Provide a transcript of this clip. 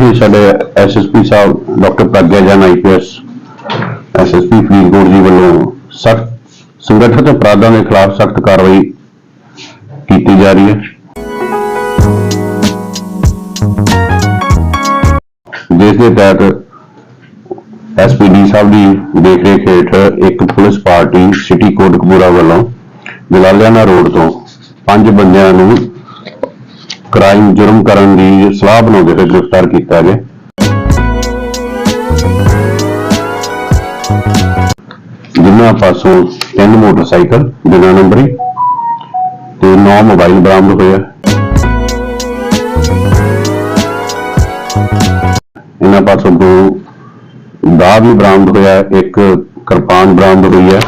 ਇਹ ਸਾਡੇ ਐਸਐਸਪੀ ਸਾਹਿਬ, ਡਾਕਟਰ ਪ੍ਰਗਿਆ ਜਨ ਆਈਪੀਐਸ ਐਸਐਸਪੀ ਫਰੀਦਕੋਟ ਜੀ ਵੱਲੋਂ ਸਖਤ ਸੰਗਠਿਤ ਅਪਰਾਧਾਂ ਦੇ ਖਿਲਾਫ ਸਖਤ ਕਾਰਵਾਈ ਕੀਤੀ ਜਾ ਰਹੀ ਹੈ। ਜਿਸ ਦੇ ਤਹਿਤ ਐਸਪੀਡੀ ਸਾਹਿਬ ਦੀ ਦੇਖਰੇਖ ਹੇਠ ਇੱਕ ਪੁਲਿਸ ਪਾਰਟੀ ਸਿਟੀ ਕੋਟਕਪੂਰਾ ਵੱਲੋਂ ਜਲਾਲਿਆਣਾ ਰੋਡ ਤੋਂ ਪੰਜ ਬੰਦਿਆਂ ਨੂੰ ਕ੍ਰਾਈਮ ਜੁਰਮ ਕਰਨ ਦੀ ਸਲਾਹ ਬਣਾਉਂਦੇ ਹੋਏ ਗ੍ਰਿਫਤਾਰ ਕੀਤਾ ਗਿਆ। ਜਿਨ੍ਹਾਂ ਪਾਸੋਂ ਤਿੰਨ ਮੋਟਰਸਾਈਕਲ, ਬਿਨਾਂ ਨੰਬਰੀ ਤੇ 9 ਮੋਬਾਈਲ ਬਰਾਮਦ ਹੋਇਆ ਇਹਨਾਂ ਪਾਸੋਂ ਦੋ ਦਾ ਵੀ ਬਰਾਮਦ ਹੋਇਆ ਇੱਕ ਕਿਰਪਾਨ ਬਰਾਮਦ ਹੋਈ ਹੈ